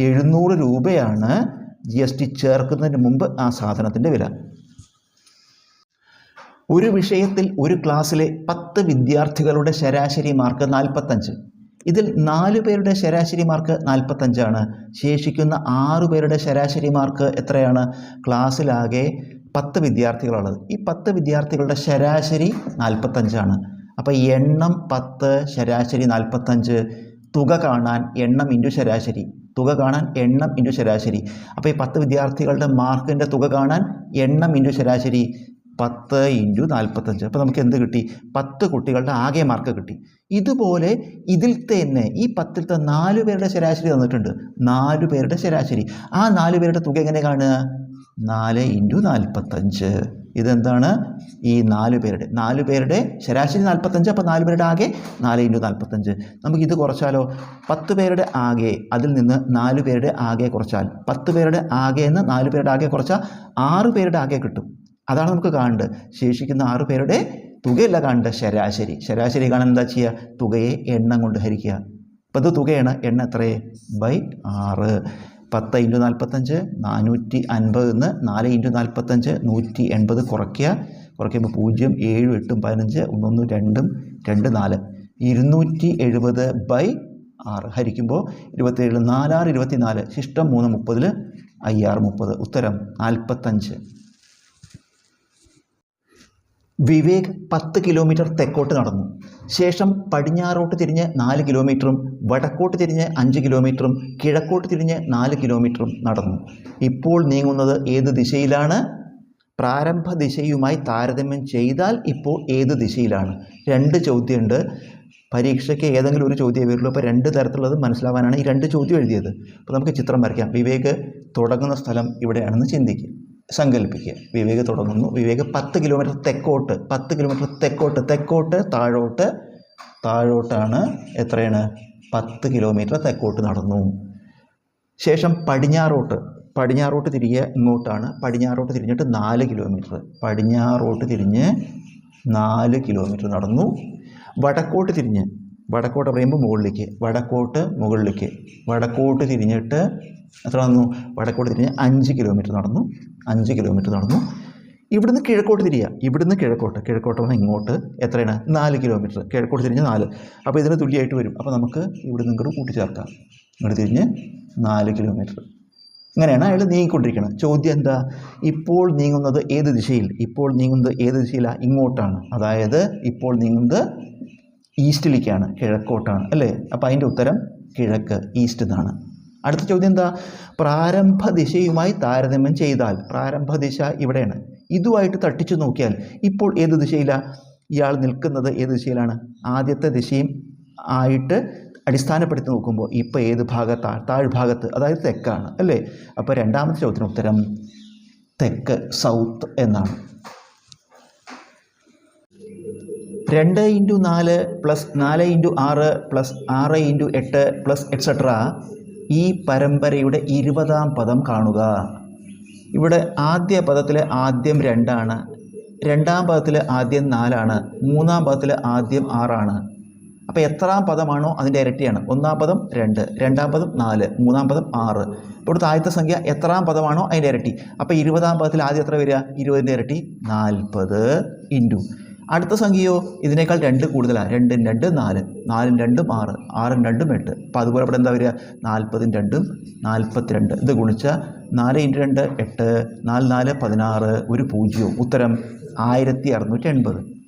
എഴുന്നൂറ് രൂപയാണ് ജി എസ് ടി ചേർക്കുന്നതിന് മുമ്പ് ആ സാധനത്തിന്റെ വില. ഒരു വിഷയത്തിൽ ഒരു ക്ലാസ്സിലെ പത്ത് വിദ്യാർത്ഥികളുടെ ശരാശരി മാർക്ക് നാൽപ്പത്തഞ്ച്. ഇതിൽ നാല് പേരുടെ ശരാശരി മാർക്ക് നാൽപ്പത്തഞ്ചാണ്. ശേഷിക്കുന്ന ആറു പേരുടെ ശരാശരി മാർക്ക് എത്രയാണ്? ക്ലാസ്സിലാകെ പത്ത് വിദ്യാർത്ഥികളുള്ളത് ഈ പത്ത് വിദ്യാർത്ഥികളുടെ ശരാശരി നാൽപ്പത്തഞ്ചാണ് അപ്പോൾ എണ്ണം പത്ത് ശരാശരി നാൽപ്പത്തഞ്ച് തുക കാണാൻ എണ്ണം ഇന്റു ശരാശരി. തുക കാണാൻ എണ്ണം ഇന്റു ശരാശരി. അപ്പോൾ ഈ പത്ത് വിദ്യാർത്ഥികളുടെ മാർക്കിന്റെ തുക കാണാൻ എണ്ണം ഇന്റു ശരാശരി പത്ത് ഇന്റു നാൽപ്പത്തഞ്ച് അപ്പോൾ നമുക്ക് എന്ത് കിട്ടി? പത്ത് കുട്ടികളുടെ ആകെ മാർക്ക് കിട്ടി. ഇതുപോലെ ഇതിൽ തന്നെ ഈ പത്തിലത്തെ നാല് പേരുടെ ശരാശരി തന്നിട്ടുണ്ട്. നാല് പേരുടെ ശരാശരി. ആ നാല് പേരുടെ തുക എങ്ങനെ കാണുക? നാല് ഇന്റു നാൽപ്പത്തഞ്ച് ഇതെന്താണ്? ഈ നാല് പേരുടെ നാല് പേരുടെ ശരാശരി നാൽപ്പത്തഞ്ച് അപ്പോൾ നാല് പേരുടെ ആകെ നാല് ഇന്റു നാൽപ്പത്തഞ്ച് നമുക്ക് ഇത് കുറച്ചാലോ? പത്ത് പേരുടെ ആകെ അതിൽ നിന്ന് നാല് പേരുടെ ആകെ കുറച്ചാൽ പത്ത് പേരുടെ ആകെ എന്ന് നാല് പേരുടെ ആകെ കുറച്ചാൽ ആറ് പേരുടെ ആകെ കിട്ടും. അതാണ് നമുക്ക് കാണേണ്ടത്. ശേഷിക്കുന്ന ആറ് പേരുടെ തുകയല്ല കാണേണ്ടത് ശരാശരി. ശരാശരി കാണാൻ എന്താ ചെയ്യുക തുകയെ എണ്ണം കൊണ്ട് ഹരിക്കുക. അപ്പോൾ ഇത് തുകയാണ് എണ്ണ എത്രയേ? ബൈ ആറ്. പത്ത് ഇന്റു നാൽപ്പത്തഞ്ച് നാനൂറ്റി അൻപത് നിന്ന് നാല് ഇന്റു നാൽപ്പത്തഞ്ച് നൂറ്റി എൺപത് കുറയ്ക്കുക. കുറയ്ക്കുമ്പോൾ പൂജ്യം ഏഴും എട്ടും പതിനഞ്ച് ഒന്നൊന്നും രണ്ടും രണ്ട് നാല്. ഇരുന്നൂറ്റി എഴുപത് ബൈ ആറ്. ഹരിക്കുമ്പോൾ ഇരുപത്തേഴ് നാലാറ് ഇരുപത്തി നാല് ശിഷ്ടം മൂന്ന് മുപ്പതിൽ അയ്യാറ് മുപ്പത്. ഉത്തരം നാൽപ്പത്തഞ്ച് വിവേക് പത്ത് കിലോമീറ്റർ തെക്കോട്ട് നടന്നു. ശേഷം പടിഞ്ഞാറോട്ട് തിരിഞ്ഞ് നാല് കിലോമീറ്ററും വടക്കോട്ട് തിരിഞ്ഞ് അഞ്ച് കിലോമീറ്ററും കിഴക്കോട്ട് തിരിഞ്ഞ് നാല് കിലോമീറ്ററും നടന്നു. ഇപ്പോൾ നീങ്ങുന്നത് ഏത് ദിശയിലാണ്? പ്രാരംഭ ദിശയുമായി താരതമ്യം ചെയ്താൽ ഇപ്പോൾ ഏത് ദിശയിലാണ്? രണ്ട് ചോദ്യമുണ്ട്. പരീക്ഷയ്ക്ക് ഏതെങ്കിലും ഒരു ചോദ്യമേ വരുള്ളൂ. അപ്പോൾ രണ്ട് തരത്തിലുള്ളത് മനസ്സിലാവാനാണ് ഈ രണ്ട് ചോദ്യം എഴുതിയത്. അപ്പോൾ നമുക്ക് ചിത്രം വരയ്ക്കാം. വിവേക് തുടങ്ങുന്ന സ്ഥലം ഇവിടെയാണെന്ന് ചിന്തിക്കുക. സങ്കല്പിക്കുക. വിവേക തുടങ്ങുന്നു. വിവേക പത്ത് കിലോമീറ്റർ തെക്കോട്ട് പത്ത് കിലോമീറ്റർ തെക്കോട്ട് തെക്കോട്ട് താഴോട്ട് താഴോട്ടാണ് എത്രയാണ്? പത്ത് കിലോമീറ്റർ തെക്കോട്ട് നടന്നു. ശേഷം പടിഞ്ഞാറോട്ട് പടിഞ്ഞാറോട്ട് തിരികെ ഇങ്ങോട്ടാണ്. പടിഞ്ഞാറോട്ട് തിരിഞ്ഞിട്ട് നാല് കിലോമീറ്റർ പടിഞ്ഞാറോട്ട് തിരിഞ്ഞ് നാല് കിലോമീറ്റർ നടന്നു. വടക്കോട്ട് തിരിഞ്ഞ് വടക്കോട്ട് പറയുമ്പോൾ മുകളിലേക്ക് വടക്കോട്ട് മുകളിലേക്ക്. വടക്കോട്ട് തിരിഞ്ഞിട്ട് എത്ര നടന്നു? വടക്കോട്ട് തിരിഞ്ഞ് അഞ്ച് കിലോമീറ്റർ നടന്നു. അഞ്ച് കിലോമീറ്റർ നടന്നു. ഇവിടുന്ന് കിഴക്കോട്ട് തിരിയുക ഇവിടുന്ന് കിഴക്കോട്ട്. കിഴക്കോട്ട് വന്ന് ഇങ്ങോട്ട് എത്രയാണ്? നാല് കിലോമീറ്റർ കിഴക്കോട്ട് തിരിഞ്ഞ് നാല്. അപ്പോൾ ഇതിന് തുല്യമായിട്ട് വരും. അപ്പോൾ നമുക്ക് ഇവിടെ നിന്ന് ഇങ്ങോട്ട് കൂട്ടിച്ചേർക്കാം. ഇങ്ങോട്ട് തിരിഞ്ഞ് നാല് കിലോമീറ്റർ ഇങ്ങനെയാണ് അയാൾ നീങ്ങിക്കൊണ്ടിരിക്കുന്നത് ചോദ്യം എന്താ? ഇപ്പോൾ നീങ്ങുന്നത് ഏത് ദിശയിൽ? ഇപ്പോൾ നീങ്ങുന്നത് ഏത് ദിശയിലാണ് ഇങ്ങോട്ടാണ്. അതായത് ഇപ്പോൾ നീങ്ങുന്നത് ഈസ്റ്റിലേക്കാണ് കിഴക്കോട്ടാണ്. അല്ലേ? അപ്പോൾ അതിന്റെ ഉത്തരം കിഴക്ക് ഈസ്റ്റ് എന്നാണ് അടുത്ത ചോദ്യം എന്താ? പ്രാരംഭ ദിശയുമായി താരതമ്യം ചെയ്താൽ പ്രാരംഭ ദിശ ഇവിടെയാണ്. ഇതുമായിട്ട് തട്ടിച്ചു നോക്കിയാൽ ഇപ്പോൾ ഏത് ദിശയിലാണ് ഇയാൾ നിൽക്കുന്നത് ഏത് ദിശയിലാണ്? ആദ്യത്തെ ദിശയും ആയിട്ട് അടിസ്ഥാനപ്പെടുത്തി നോക്കുമ്പോൾ ഇപ്പോൾ ഏത് ഭാഗത്താണ് താഴ്ഭാഗത്ത് അതായത് തെക്കാണ് അല്ലേ? അപ്പോൾ രണ്ടാമത്തെ ചോദ്യത്തിന് ഉത്തരം തെക്ക് സൗത്ത് എന്നാണ്. രണ്ട് ഇന്റു നാല് പ്ലസ് നാല് ഇന്റു ആറ് പ്ലസ് ആറ് ഇന്റു എട്ട് പ്ലസ് എക്സെട്ര ഈ പരമ്പരയുടെ ഇരുപതാം പദം കാണുക. ഇവിടെ ആദ്യ പദത്തിലെ ആദ്യം രണ്ടാണ്. രണ്ടാം പദത്തിലെ ആദ്യം നാലാണ്. മൂന്നാം പദത്തിലെ ആദ്യം ആറാണ്. അപ്പോൾ എത്രാം പദമാണോ അതിന്റെ ഇരട്ടിയാണ്? ഒന്നാം പദം രണ്ട് രണ്ടാം പദം നാല് മൂന്നാം പദം ആറ്. ഇവിടുത്തെ ആദ്യത്തെ സംഖ്യ എത്രാം പദമാണോ അതിന്റെ ഇരട്ടി? അപ്പോൾ ഇരുപതാം പദത്തിൽ ആദ്യം എത്ര വരിക? ഇരുപതിന്റെ ഇരട്ടി നാൽപ്പത് ഇന്റു അടുത്ത സംഖ്യയോ ഇതിനേക്കാൾ രണ്ട് കൂടുതലാണ് രണ്ടും രണ്ട് നാല്. നാലും രണ്ടും ആറ്. ആറും രണ്ടും എട്ട്. അപ്പോൾ അതുപോലെ ഇവിടെ എന്താ വരിക? നാൽപ്പതും രണ്ടും നാൽപ്പത്തിരണ്ട്. ഇത് ഗുണിച്ചാൽ നാല് ഇന്റു രണ്ട് എട്ട്. നാല് നാല് പതിനാറ്. ഒരു പൂജ്യവും. ഉത്തരം ആയിരത്തി അറുന്നൂറ്റി എൺപത്.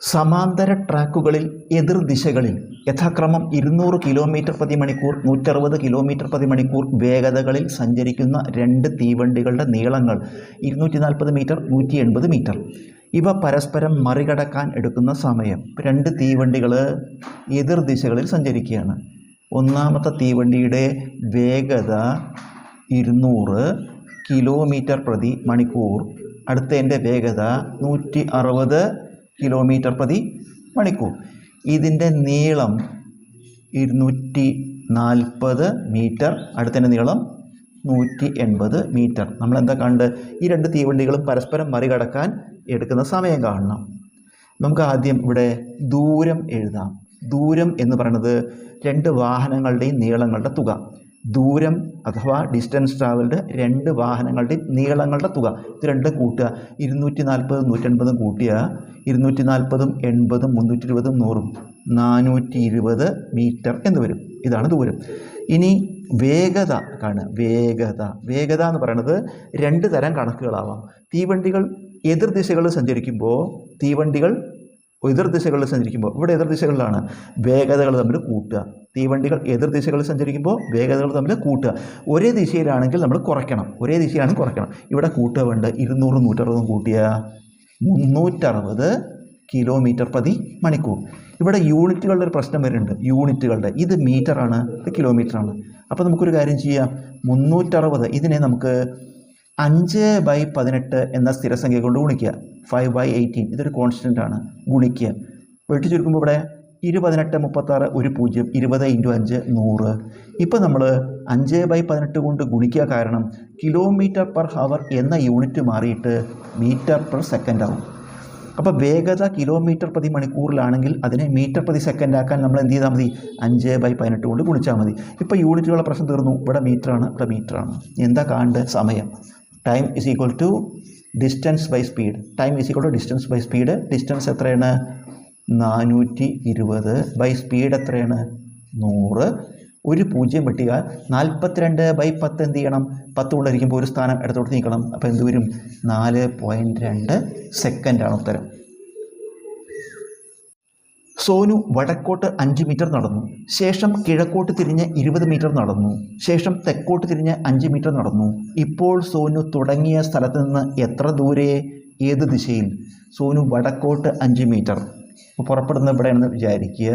സമാന്തര ട്രാക്കുകളിൽ എതിർദിശകളിൽ യഥാക്രമം ഇരുന്നൂറ് കിലോമീറ്റർ പ്രതി മണിക്കൂർ നൂറ്ററുപത് കിലോമീറ്റർ പ്രതി മണിക്കൂർ വേഗതകളിൽ സഞ്ചരിക്കുന്ന രണ്ട് തീവണ്ടികളുടെ നീളങ്ങൾ ഇരുന്നൂറ്റി നാൽപ്പത് മീറ്റർ നൂറ്റി എൺപത് മീറ്റർ. ഇവ പരസ്പരം മറികടക്കാൻ എടുക്കുന്ന സമയം. രണ്ട് തീവണ്ടികൾ എതിർദിശകളിൽ സഞ്ചരിക്കുകയാണ്. ഒന്നാമത്തെ തീവണ്ടിയുടെ വേഗത ഇരുന്നൂറ് കിലോമീറ്റർ പ്രതി മണിക്കൂർ. അടുത്തതിന്റെ വേഗത നൂറ്റി അറുപത് കിലോമീറ്റർ പ്രതി മണിക്കൂർ. ഇതിന്റെ നീളം ഇരുന്നൂറ്റി നാൽപ്പത് മീറ്റർ അടുത്തതിന്റെ നീളം നൂറ്റി എൺപത് മീറ്റർ നമ്മളെന്താ കണ്ട്? ഈ രണ്ട് തീവണ്ടികളും പരസ്പരം മറികടക്കാൻ എടുക്കുന്ന സമയം കാണണം. നമുക്ക് ആദ്യം ഇവിടെ ദൂരം എഴുതാം. ദൂരം എന്ന് പറയുന്നത് രണ്ട് വാഹനങ്ങളുടെയും നീളങ്ങളുടെ തുക. ദൂരം അഥവാ ഡിസ്റ്റൻസ് ട്രാവൽഡ് രണ്ട് വാഹനങ്ങളുടെ നീളങ്ങളുടെ തുക. ഇത് രണ്ടും കൂട്ടുക. ഇരുന്നൂറ്റി നാൽപ്പതും നൂറ്റൻപതും കൂട്ടിയ ഇരുന്നൂറ്റി നാൽപ്പതും എൺപതും മുന്നൂറ്റി ഇരുപതും നൂറും നാനൂറ്റി ഇരുപത് മീറ്റർ എന്ന് വരും. ഇതാണ് ദൂരം. ഇനി വേഗത കാണുക. വേഗത. വേഗത എന്ന് പറയുന്നത് രണ്ട് തരം കണക്കുകളാവാം. തീവണ്ടികൾ എതിർ ദിശകളിൽ സഞ്ചരിക്കുമ്പോൾ തീവണ്ടികൾ എതിർ ദിശകളിൽ സഞ്ചരിക്കുമ്പോൾ ഇവിടെ എതിർ ദിശകളിലാണ് വേഗതകൾ തമ്മിൽ കൂട്ടുക. തീവണ്ടികൾ എതിർ ദിശകളിൽ സഞ്ചരിക്കുമ്പോൾ വേഗതകൾ തമ്മിൽ കൂട്ടുക. ഒരേ ദിശയിലാണെങ്കിൽ നമ്മൾ കുറയ്ക്കണം. ഒരേ ദിശയിലാണെങ്കിൽ കുറയ്ക്കണം. ഇവിടെ കൂട്ടുക വേണ്ട ഇരുന്നൂറ് നൂറ്ററുപതും കൂട്ടിയ മുന്നൂറ്ററുപത് കിലോമീറ്റർ പ്രതി മണിക്കൂർ. ഇവിടെ യൂണിറ്റുകളുടെ ഒരു പ്രശ്നം വരുന്നുണ്ട്. യൂണിറ്റുകളുടെ. ഇത് മീറ്ററാണ്. ഇത് കിലോമീറ്ററാണ്. അപ്പോൾ നമുക്കൊരു കാര്യം ചെയ്യാം. മുന്നൂറ്ററുപത്. ഇതിനെ നമുക്ക് അഞ്ച് ബൈ പതിനെട്ട് എന്ന സ്ഥിരസംഖ്യ കൊണ്ട് ഗുണിക്കുക. ഫൈവ് ബൈ എയ്റ്റീൻ ഇതൊരു കോൺസ്റ്റന്റ് ആണ്. ഗുണിക്കുക. വെട്ടി ചുരുക്കുമ്പോൾ ഇവിടെ ഇരു പതിനെട്ട് മുപ്പത്താറ് ഒരു പൂജ്യം ഇരുപത് ഇന്റു അഞ്ച് നൂറ്. ഇപ്പോൾ നമ്മൾ അഞ്ച് ബൈ പതിനെട്ട് കൊണ്ട് ഗുണിക്കുക കാരണം കിലോമീറ്റർ പെർ ഹവർ എന്ന യൂണിറ്റ് മാറിയിട്ട് മീറ്റർ പെർ സെക്കൻഡ് ആവും. അപ്പോൾ വേഗത കിലോമീറ്റർ പ്രതി മണിക്കൂറിലാണെങ്കിൽ അതിനെ മീറ്റർ പ്രതി സെക്കൻഡ് ആക്കാൻ നമ്മൾ എന്ത് ചെയ്താൽ മതി? അഞ്ച് ബൈ പതിനെട്ട് കൊണ്ട് ഗുണിച്ചാൽ മതി. ഇപ്പോൾ യൂണിറ്റുകളുടെ പ്രശ്നം തീർന്നു. ഇവിടെ മീറ്ററാണ് ഇവിടെ മീറ്ററാണ് എന്താ കാണേണ്ടത് സമയം. Time is equal to distance by speed time is equal to distance by speed distance എത്രയാണ്? നാനൂറ്റി ഇരുപത് ബൈ സ്പീഡ് എത്രയാണ്? നൂറ്. ഒരു പൂജ്യം വെട്ടുക നാൽപ്പത്തിരണ്ട് ബൈ പത്ത് എന്ത് ചെയ്യണം? പത്ത് കൊണ്ടായിരിക്കുമ്പോൾ ഒരു സ്ഥാനം ഇടത്തോട്ട് നീക്കണം. അപ്പോൾ എന്ത് വരും? നാല് പോയിന്റ് രണ്ട് സെക്കൻഡാണ് ഉത്തരം. സോനു വടക്കോട്ട് അഞ്ച് മീറ്റർ നടന്നു. ശേഷം കിഴക്കോട്ട് തിരിഞ്ഞ് ഇരുപത് മീറ്റർ നടന്നു. ശേഷം തെക്കോട്ട് തിരിഞ്ഞ് അഞ്ച് മീറ്റർ നടന്നു. ഇപ്പോൾ സോനു തുടങ്ങിയ സ്ഥലത്ത് നിന്ന് എത്ര ദൂരെ? ഏത് ദിശയിൽ? സോനു വടക്കോട്ട് അഞ്ച് മീറ്റർ അപ്പോൾ പുറപ്പെടുന്നത് എവിടെയാണെന്ന് വിചാരിക്കുക.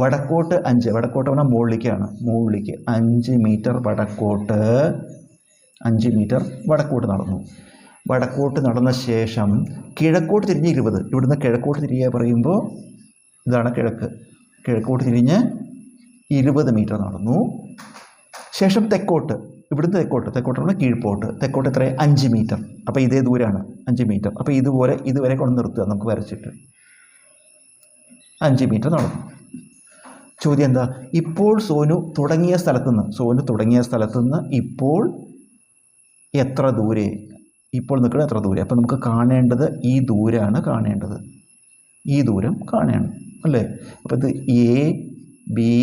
വടക്കോട്ട് അഞ്ച് വടക്കോട്ട് പറഞ്ഞാൽ മുകളിലേക്കാണ്. മുകളിലേക്ക് അഞ്ച് മീറ്റർ വടക്കോട്ട് അഞ്ച് മീറ്റർ വടക്കോട്ട് നടന്നു. വടക്കോട്ട് നടന്ന ശേഷം കിഴക്കോട്ട് തിരിഞ്ഞ് ഇരുപത്. ഇവിടുന്ന് കിഴക്കോട്ട് തിരിയുക പറയുമ്പോൾ ഇതാണ് കിഴക്ക്. കിഴക്കോട്ട് തിരിഞ്ഞ് ഇരുപത് മീറ്റർ നടന്നു. ശേഷം തെക്കോട്ട്. ഇവിടുന്ന് തെക്കോട്ട്. തെക്കോട്ട് പറഞ്ഞാൽ കീഴ്പോട്ട്. തെക്കോട്ട് എത്ര അഞ്ച് മീറ്റർ. അപ്പോൾ ഇതേ ദൂരമാണ് അഞ്ച് മീറ്റർ. അപ്പോൾ ഇതുപോലെ ഇതുവരെ കൊണ്ട് നിർത്തുക നമുക്ക് വരച്ചിട്ട്. അഞ്ച് മീറ്റർ നടന്നു. ചോദ്യം എന്താ? ഇപ്പോൾ സോനു തുടങ്ങിയ സ്ഥലത്തു നിന്ന് സോനു തുടങ്ങിയ സ്ഥലത്തു നിന്ന് ഇപ്പോൾ എത്ര ദൂരെ? ഇപ്പോൾ നിൽക്കുന്നത് എത്ര ദൂരെ? അപ്പോൾ നമുക്ക് കാണേണ്ടത് ഈ ദൂരമാണ് കാണേണ്ടത്. ഈ ദൂരം കാണണം അല്ലേ? അപ്പോൾ ഇത് എ ബി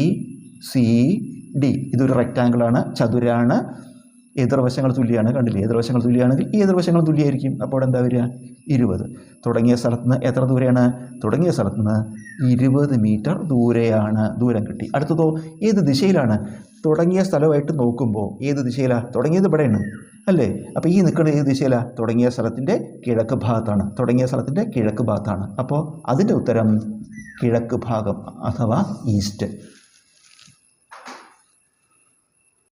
സി ഡി ഇതൊരു റെക്റ്റാങ്കിളാണ് ചതുരാണ്. എതിർവശങ്ങൾ തുല്യമാണ് കണ്ടില്ലേ? എതിർവശങ്ങൾ തുല്യമാണെങ്കിൽ ഈ എതിർവശങ്ങൾ തുല്യമായിരിക്കും അപ്പോൾ അവിടെ എന്താ വരിക? ഇരുപത്. തുടങ്ങിയ സ്ഥലത്ത് നിന്ന് എത്ര ദൂരെയാണ്? തുടങ്ങിയ സ്ഥലത്ത് നിന്ന് ഇരുപത് മീറ്റർ ദൂരെയാണ് ദൂരം കിട്ടി. അടുത്തതോ ഏത് ദിശയിലാണ്? തുടങ്ങിയ സ്ഥലമായിട്ട് നോക്കുമ്പോൾ ഏത് ദിശയിലാണ് തുടങ്ങിയത് ഇവിടെയാണ്. അല്ലേ? അപ്പോൾ ഈ നിൽക്കുന്നത് ഏത് ദിശയിലാണ് തുടങ്ങിയ സ്ഥലത്തിന്റെ കിഴക്ക് ഭാഗത്താണ്. തുടങ്ങിയ സ്ഥലത്തിന്റെ കിഴക്ക് ഭാഗത്താണ്. അപ്പോൾ അതിന്റെ ഉത്തരം കിഴക്ക് ഭാഗം അഥവാ ഈസ്റ്റ്.